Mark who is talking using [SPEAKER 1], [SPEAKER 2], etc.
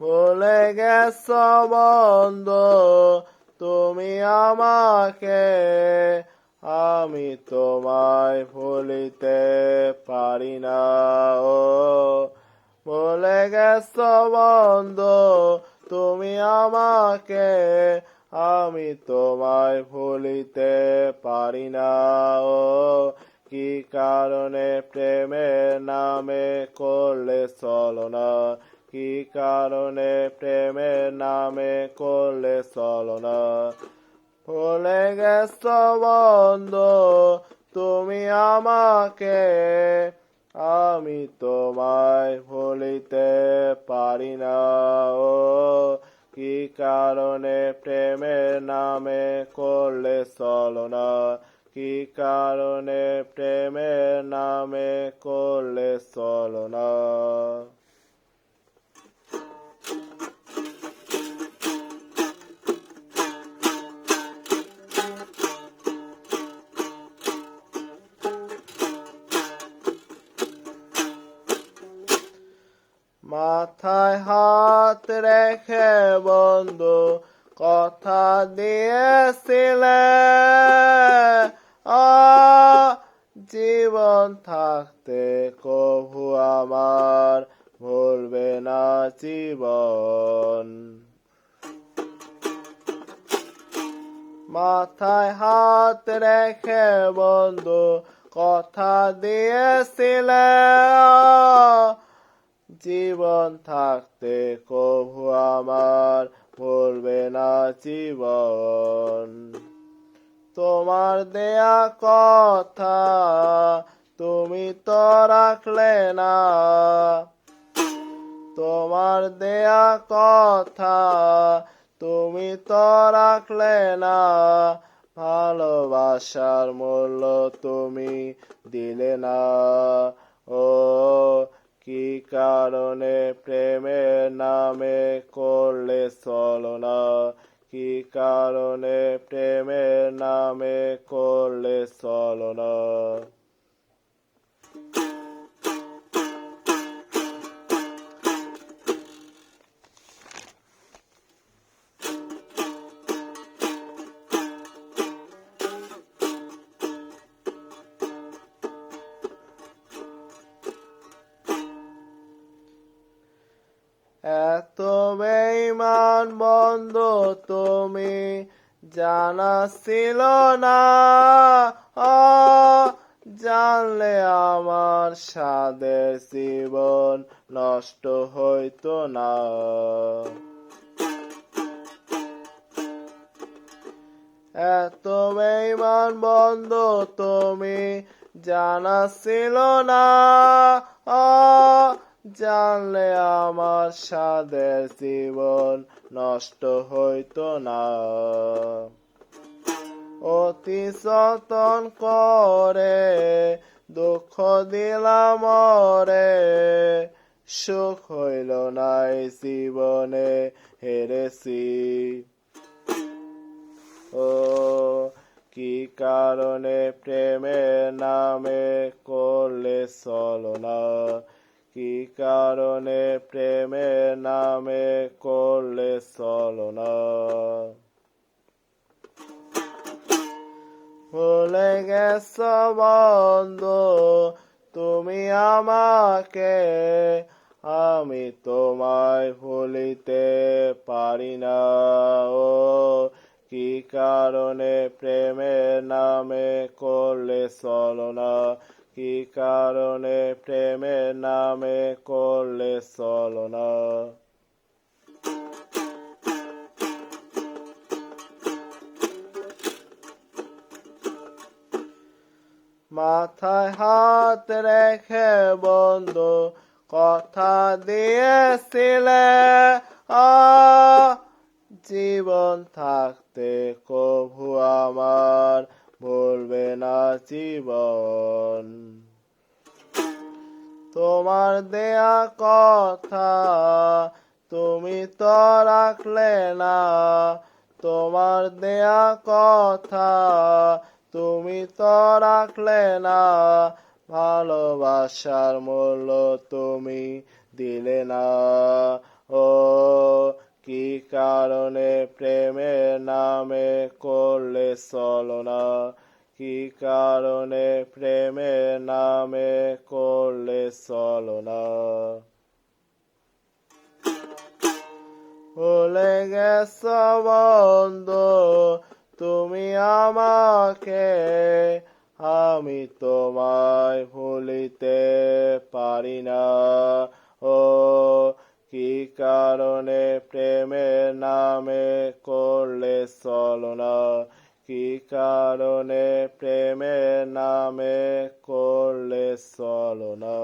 [SPEAKER 1] ভুলে গেছ বন্ধ, তুমি আমাকে, আমি তোমায় ভুলিতে পারি না, ও। ভুলে গেছ বন্ধ, তুমি আমাকে, আমি তোমায় ভুলিতে পারি না, ও। কি কারণে প্রেমের নামে করলে চলনা কি কারণে প্রেমের নামে করলে চলনা ভুলে গেছ বন্ধ, তুমি আমাকে, আমি তোমায় ভুলিতে পারি না। ও, কি কারণে প্রেমের নামে করলে চলনা কি কারণে প্রেমের নামে করলে চলনা মাথায় হাত রেখে বন্ধু, কথা দিয়েছিলে। জীবন থাকতে কভু আমার ভুলবে না জীবন। মাথায় হাত রেখে বন্ধু, কথা দিয়েছিলে। জীবন থাকতে কভু আমার ভুলবে না জীবন। তোমার দেয়া কথা তুমি তো রাখলে না। তোমার দেয়া কথা তুমি তো রাখলে না। ভালোবাসার মূল্য তুমি দিলে না। কারণে প্রেমের নামে করলে চলনা কি কারণে প্রেমের নামে করলে চলনা এত বেইমান বন্ধ তুমি জানা ছিল না। জানলে আমার সাদের জীবন নষ্ট হইতো না। এত বেইমান বন্ধ তুমি জানা ছিল না। জানলে আমার সাদের জীবন নষ্ট হইতো না। অতি যতন করে দুঃখ দিলাম রে সুখ হইল নাই জীবনে হেরেছি। ও কি কারণে প্রেমের নামে করলে চলনা কি কারণে প্রেমের নামে করলে চলনা ভুলে গেছ বন্ধু, তুমি আমাকে, আমি তোমায় ভুলিতে পারি না। ও, কি কারণে প্রেমের নামে করলে চলনা কি কারণে প্রেমের নামে করলে চলনা মাথায় হাত রেখে বন্ধু, কথা দিয়েছিলে। জীবন থাকতে কভু আমার ভুলবে না জীবন। তোমার দেয়া কথা তুমি তো রাখলে না। তোমার দেয়া কথা তুমি তো রাখলে না। ভালোবাসার মূল্য তুমি দিলে না। ও কি কারণে প্রেমের নামে করলে চলনা কি কারণে প্রেমের নামে করলে চলনা ভুলে গেছ বন্ধু, তুমি আমাকে, আমি তোমায় ভুলিতে পারি না। কি প্রেমে নামে করলে চলনা